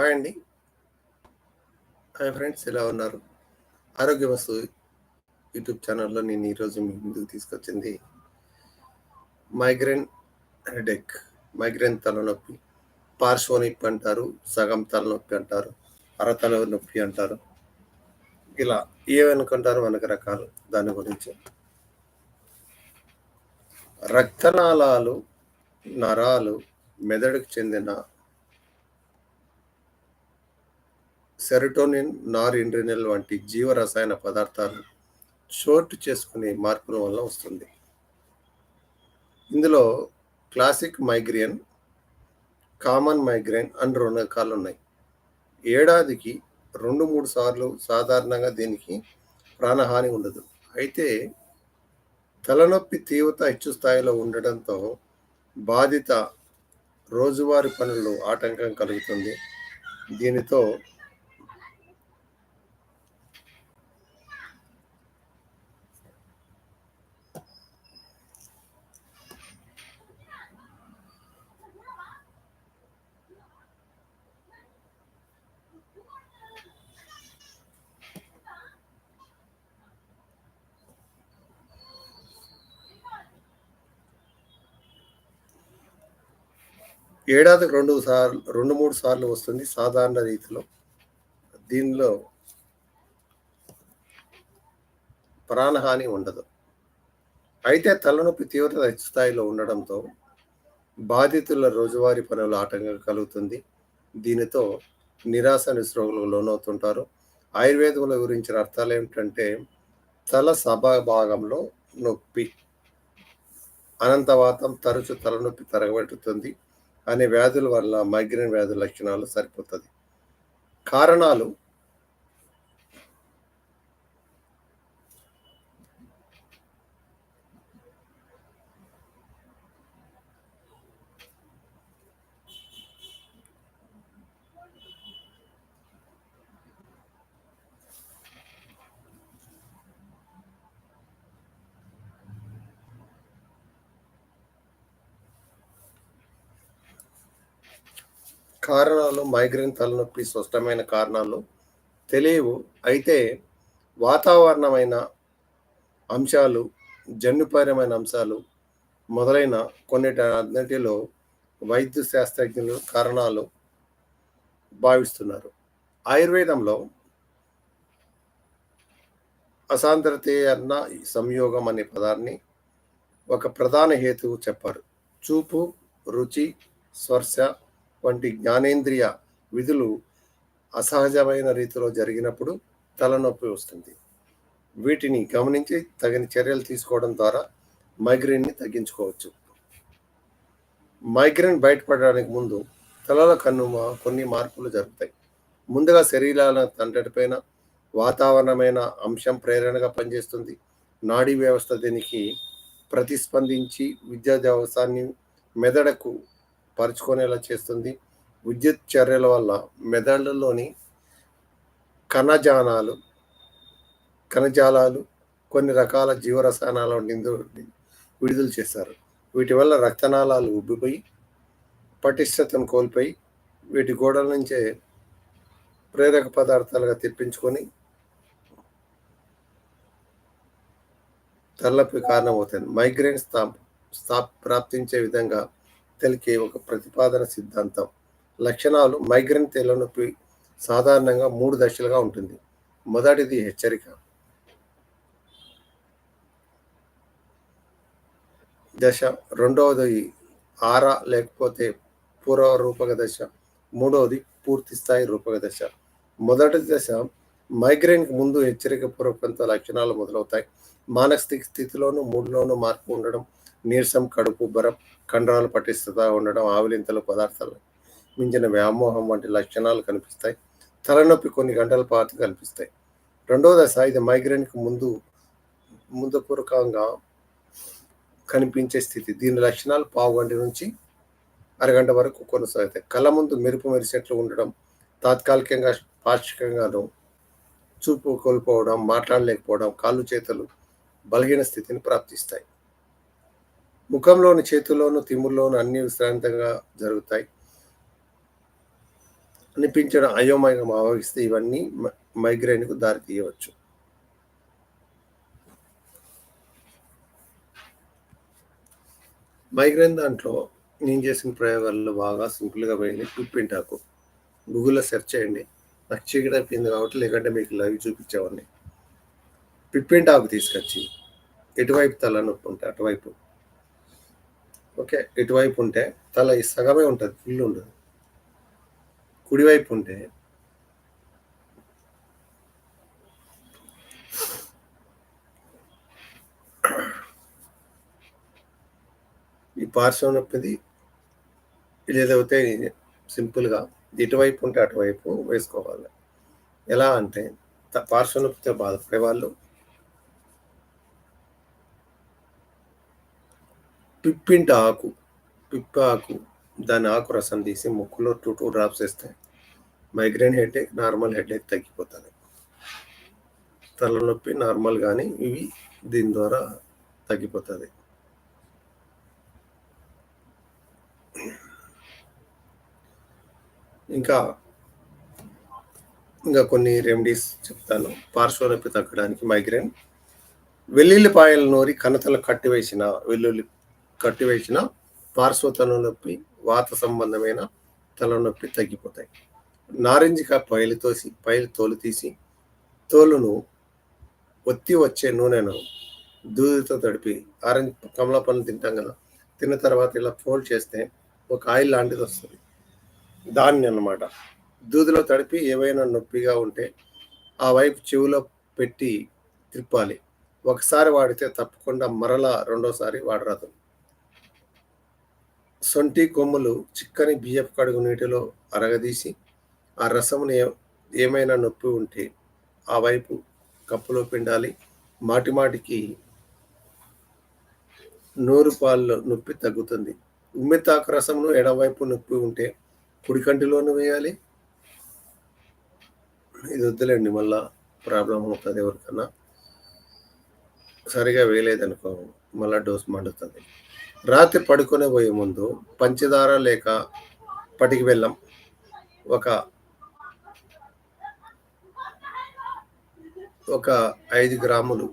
Hi అండి. Hi friends ఎలా ఉన్నారు? ఆరోగ్య వస్తు యూట్యూబ్ ఛానల్‌లో నేను ఈరోజు మీ ముందుకు తీసుకొచ్చింది మైగ్రేన్ హెడేక్. మైగ్రేన్ తలనొప్పి. పార్శ్వ నొప్పి అంటారు. సగం తలనొప్పి అంటారు. అరతల నొప్పి అంటారు. ఇలా ఏమనుకుంటారు మనకు రకాలు దాని గురించి. రక్తనాళాలు, నరాలు, మెదడుకు చెందిన సెరటోనిన్, నార్-ఎండ్రినల్ వంటి జీవరసాయన పదార్థాలు చోటు చేసుకునే మార్పుల వల్ల వస్తుంది. ఇందులో క్లాసిక్ మైగ్రేన్, కామన్ మైగ్రేన్ అని రెండు రకాలు ఉన్నాయి ఏడాదికి 2, 3 సార్లు సాధారణంగా దీనికి ప్రాణహాని ఉండదు. అయితే తలనొప్పి తీవ్రత హెచ్చు స్థాయిలో ఉండడంతో బాధిత రోజువారీ పనుల్లో ఆటంకం కలుగుతుంది. దీనితో ఏడాదికి రెండు సార్లు 2, 3 సార్లు వస్తుంది సాధారణ రీతిలో. దీనిలో ప్రాణహాని ఉండదు. అయితే తలనొప్పి తీవ్రత స్థాయిలో ఉండడంతో బాధితుల రోజువారీ పనుల ఆటంకం కలుగుతుంది. దీనితో నిరాశ, నిస్పృహలకు లోనవుతుంటారు. ఆయుర్వేదంలో అర్థాలు ఏమిటంటే తల సభాభాగంలో నొప్పి, అనంతవాతం, తరచు తలనొప్పి తరగబెట్టుతుంది అనే వ్యాధుల వల్ల మైగ్రేన్ వ్యాధి లక్షణాలు సరిపోతుంది. కారణాలు కారణాలు మైగ్రేన్ తలనొప్పి స్పష్టమైన కారణాలు తెలియవు. అయితే వాతావరణమైన అంశాలు, జన్యుపరమైన అంశాలు మొదలైన కొన్నిటన్నిటిలో వైద్య శాస్త్రజ్ఞులు కారణాలు భావిస్తున్నారు. ఆయుర్వేదంలో అసాంద్రతీయర్ణ సంయోగం అనే పదాన్ని ఒక ప్రధాన హేతువు చెప్పారు. చూపు, రుచి, స్పర్శ వంటి జ్ఞానేంద్రియ విధులు అసహజమైన రీతిలో జరిగినప్పుడు తలనొప్పి వస్తుంది. వీటిని గమనించి తగిన చర్యలు తీసుకోవడం ద్వారా మైగ్రేన్‌ని తగ్గించుకోవచ్చు. మైగ్రేన్ బయటపడడానికి ముందు తలలో కన్ను కొన్ని మార్పులు జరుగుతాయి. ముందుగా శరీరాల తండ్రిపైన వాతావరణమైన అంశం ప్రేరణగా పనిచేస్తుంది. నాడీ వ్యవస్థ దీనికి ప్రతిస్పందించి విద్యా వ్యవస్థాన్ని మెదడుకు పరుచుకునేలా చేస్తుంది. విద్యుత్ చర్యల వల్ల మెదడులోని కణజానాలు కణజాలాలు కొన్ని రకాల జీవరసాయనాల నిందు విడుదల చేస్తారు. వీటి వల్ల రక్తనాళాలు ఉబ్బిపోయి పటిష్టతను కోల్పోయి వీటి గోడల నుంచే ప్రేరక పదార్థాలుగా తెప్పించుకొని తలనొప్పి కారణమవుతుంది. మైగ్రేన్ స్థా స్థా ప్రాప్తించే విధంగా తెలికే ఒక ప్రతిపాదన సిద్ధాంతం. లక్షణాలు మైగ్రేన్ తేలనొప్పి సాధారణంగా మూడు దశలుగా ఉంటుంది. మొదటిది హెచ్చరిక దశ. రెండవది ఆరా లేకపోతే పూర్వ రూపక దశ. మూడవది పూర్తి స్థాయి రూపక దశ. మొదటి దశ మైగ్రేన్‌కి ముందు హెచ్చరిక పూర్వకంతో లక్షణాలు మొదలవుతాయి. మానసిక స్థితిలోనూ, మూడులోనూ మార్పు ఉండడం, నీరసం, కడుపు ఉబ్బరం, కండరాలు పటిష్టత ఉండడం, ఆవిలింతలు పదార్థాలు మించిన వ్యామోహం వంటి లక్షణాలు కనిపిస్తాయి. తలనొప్పి కొన్ని గంటల పాటు కనిపిస్తాయి. రెండవ దశ ఇది మైగ్రేన్‌కి ముందు ముందుపూర్వకంగా కనిపించే స్థితి. దీని లక్షణాలు పావుగంట నుంచి అరగంట వరకు కొనసాగుతాయి. కళ్ళ ముందు మెరుపు మెరిసేట్లు ఉండడం, తాత్కాలికంగా పాక్షికంగాను చూపు కోల్పోవడం, మాట్లాడలేకపోవడం, కాళ్ళు చేతులు బలహీన స్థితిని ప్రాప్తిస్తాయి. ముఖంలోని చేతుల్లోను, తిమ్ముల్లోను అన్నీ విశ్రాంతంగా జరుగుతాయి. అనిపించడం అయోమయం భావిస్తే ఇవన్నీ మైగ్రైన్కు దారి తీయవచ్చు. మైగ్రైన్ దాంట్లో నేను చేసిన ప్రయోగాల్లో బాగా సింపుల్గా పోయింది పిప్పింటాకు గూగుల్లో సెర్చ్ చేయండి. నాకు చీకటి అయిపోయింది కాబట్టి లేకంటే మీకు లైవ్ చూపించేవాడిని. పిప్పింటాకు తీసుకొచ్చి ఎటువైపు తల నొప్పి ఉంటే అటువైపు ఓకే ఇటువైపు ఉంటే తల ఈ సగమే ఉంటుంది ఫుల్ ఉండదు. కుడివైపు ఉంటే ఈ పార్శ్వ నొప్పిది లేదైతే సింపుల్గా ఇటువైపు ఉంటే అటువైపు వేసుకోవాలి. ఎలా అంటే పార్శ్వ నొప్పితో బాధపడే వాళ్ళు పిప్పింటి ఆకు పిప్ప ఆకు దాని ఆకు రసం తీసి ముక్కులో టూ టూ డ్రాప్స్ వేస్తే మైగ్రేన్ హెడేక్ నార్మల్ హెడేక్ తగ్గిపోతుంది. తలనొప్పి నార్మల్ కానీ ఇవి దీని ద్వారా తగ్గిపోతుంది. ఇంకా ఇంకా కొన్ని రెమెడీస్ చెప్తాను. పార్శ్వనొప్పి తగ్గడానికి మైగ్రేన్. వెల్లుల్లిపాయల నూరి కణతలు కట్టివేసిన వెల్లుల్లి కట్టివేసిన పార్శ్వ తలనొప్పి వాత సంబంధమైన తలనొప్పి తగ్గిపోతాయి. నారింజకాయ పైలు తోసి పైలు తోలు తీసి తోలును ఒత్తి వచ్చే నూనెను దూదితో తడిపి ఆరెంజ్ కమల పనులు తింటాం కదా తిన్న తర్వాత ఇలా ఫోల్డ్ చేస్తే ఒక ఆయిల్ లాంటిది వస్తుంది. దాన్ని అన్నమాట. దూదిలో తడిపి ఏవైనా నొప్పిగా ఉంటే ఆ వైపు చెవిలో పెట్టి తిప్పాలి. ఒకసారి వాడితే తప్పకుండా మరలా రెండోసారి వాడరాదు. సొంటి కొమ్ములు చిక్కని బియ్యపు కడుగు నీటిలో అరగదీసి ఆ రసముని ఏమైనా నొప్పి ఉంటే ఆ వైపు కప్పులో పిండాలి. మాటిమాటికి నోరు నూరు పాల్లో నొప్పి తగ్గుతుంది. ఉమ్మెత్తాకు రసమును ఎడవైపు నొప్పి ఉంటే కుడికంటిలోనూ వేయాలి. ఇది వద్దులేండి మళ్ళా ప్రాబ్లం అవుతుంది ఎవరికన్నా. సరిగా వేయలేదనుకో మళ్ళా డోస్ మండుతుంది. రాత్రి పడుకునే పోయే ముందు పంచదార లేక పటికి బెల్లం ఒక ఒక ఐదు గ్రాములు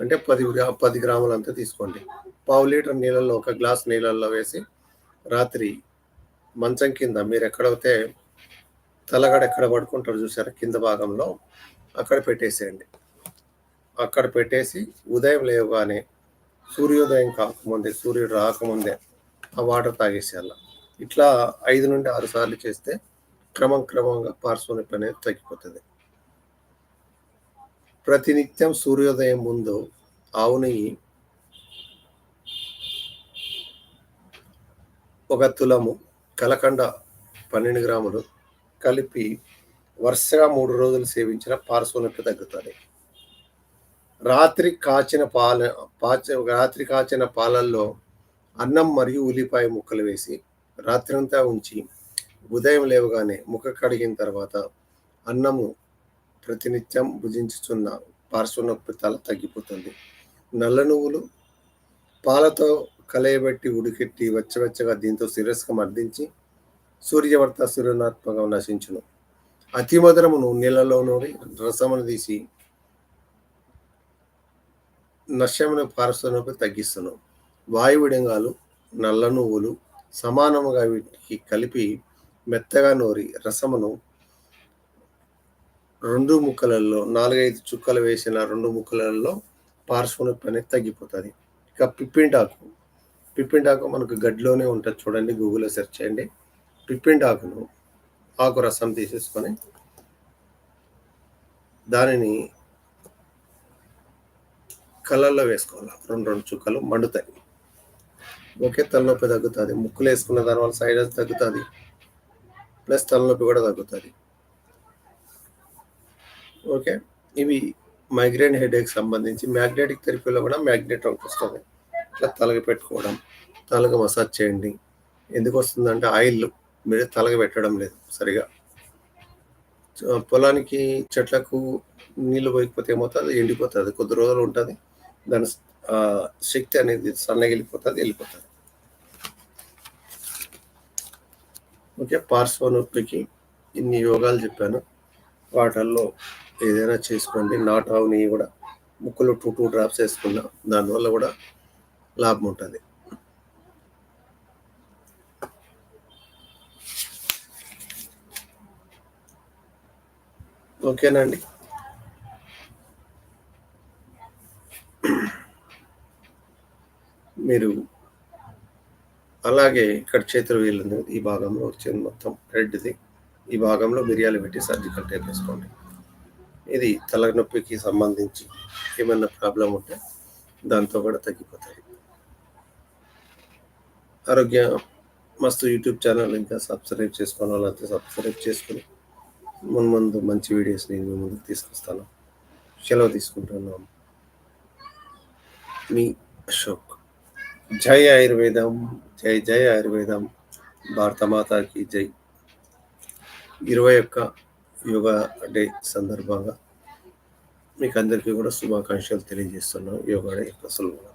అంటే పది గ్రా పది గ్రాములు అంతా తీసుకోండి. పావు లీటర్ నీళ్ళల్లో ఒక గ్లాస్ నీళ్ళల్లో వేసి రాత్రి మంచం కింద మీరు ఎక్కడైతే తలగడ ఎక్కడ పడుకుంటారు చూసారా కింద భాగంలో అక్కడ పెట్టేసేయండి. అక్కడ పెట్టేసి ఉదయం లేవగానే సూర్యోదయం కాకముందే సూర్యుడు రాకముందే ఆ వాటర్ తాగేసేయాల ఇట్లా ఐదు నుండి ఆరు సార్లు చేస్తే క్రమం క్రమంగా పార్శ్వనొప్పి అనేది తగ్గిపోతుంది. ప్రతినిత్యం సూర్యోదయం ముందు ఆవు నెయ్యి ఒక తులము కలకండ పన్నెండు గ్రాములు కలిపి వరుసగా మూడు రోజులు సేవించిన పార్శ్వనొప్పి తగ్గుతుంది. రాత్రి కాచిన పాల పాచ రాత్రి కాచిన పాలల్లో అన్నం మరియు ఉల్లిపాయ ముక్కలు వేసి రాత్రంతా ఉంచి ఉదయం లేవగానే ముఖ కడిగిన తర్వాత అన్నము ప్రతినిత్యం భుజించుచున్న పార్శ్వనొప్పి తల తగ్గిపోతుంది. నల్ల నువ్వులు పాలతో కలయబెట్టి ఉడికెట్టి వెచ్చవెచ్చగా దీంతో శిరస్గా మర్దించి సూర్యవర్త సూర్యనాత్మకం నశించును. అతి మధురమును నీళ్ళలో నూరి రసమును తీసి నశ్యమైన పార్శ్వనొప్పి తగ్గిస్తున్నాం. వాయువిడంగాలు నల్ల నువ్వులు సమానముగా వీటికి కలిపి మెత్తగా నూరి రసమును రెండు ముక్కలలో నాలుగైదు చుక్కలు వేసిన రెండు ముక్కలలో పార్శ్వనొప్పి అనేది తగ్గిపోతుంది. ఇక పిప్పింటాకు పిప్పింటాకు మనకు గడ్డిలోనే ఉంటుంది చూడండి గూగుల్లో సెర్చ్ చేయండి. పిప్పింటాకును ఆకు రసం తీసేసుకొని దానిని కళ్ళల్లో వేసుకోవాలి? రెండు రెండు చుక్కలు మండుతాయి. ఒకే తలనొప్పి తగ్గుతుంది. ముక్కులు వేసుకున్న దానివల్ల సైడ్ తగ్గుతుంది. ప్లస్ తలనొప్పి కూడా తగ్గుతుంది. ఓకే? ఇవి మైగ్రేన్ హెడేక్ సంబంధించి మ్యాగ్నెటిక్ థెరపీలో కూడా మ్యాగ్నెట్ వస్తుంది. ఇట్లా తలకి పెట్టుకోవడం తలకి మసాజ్ చేయండి. ఎందుకు వస్తుందంటే ఆయిల్ మీరు తలకి పెట్టడం లేదు సరిగా. పొలానికి చెట్లకు నీళ్ళు పోయకపోతే ఏమవుతుంది? ఎండిపోతుంది. కొద్ది రోజులు ఉంటుంది. దాని శక్తి అనేది సన్నగిలిపోతుంది వెళ్ళిపోతుంది. ఓకే పార్శ్వ నొప్పికి ఇన్ని యోగాలు చెప్పాను. వాటల్లో ఏదైనా చేసుకోండి. నాట్ ఆవు కూడా ముక్కులో టూ టూ డ్రాప్స్ వేసుకున్నా దానివల్ల కూడా లాభం ఉంటుంది. ఓకేనండి మీరు అలాగే ఇక్కడ చేతులు వీళ్ళు ఈ భాగంలో వచ్చింది మొత్తం రెడ్ది ఈ భాగంలో మిరియాలు పెట్టి సర్జికల్ టేప్ వేసుకోండి. ఇది తలనొప్పికి సంబంధించి ఏమైనా ప్రాబ్లం ఉంటే దాంతో కూడా తగ్గిపోతాయి. ఆరోగ్య మస్తు యూట్యూబ్ ఛానల్ ఇంకా సబ్స్క్రైబ్ చేసుకోవాలంటే వాళ్ళంతా సబ్స్క్రైబ్ చేసుకుని ముందు ముందు మంచి వీడియోస్ నేను మీ ముందుకు తీసుకొస్తాను. సెలవు తీసుకుంటున్నాను మీ అశోక్. జై ఆయుర్వేదం జై జై ఆయుర్వేదం భారత మాతాకి జై. ఇరవై ఒక్క యోగా డే సందర్భంగా మీకు అందరికీ కూడా శుభాకాంక్షలు తెలియజేస్తున్నాం యోగా డే యొక్క సులభంగా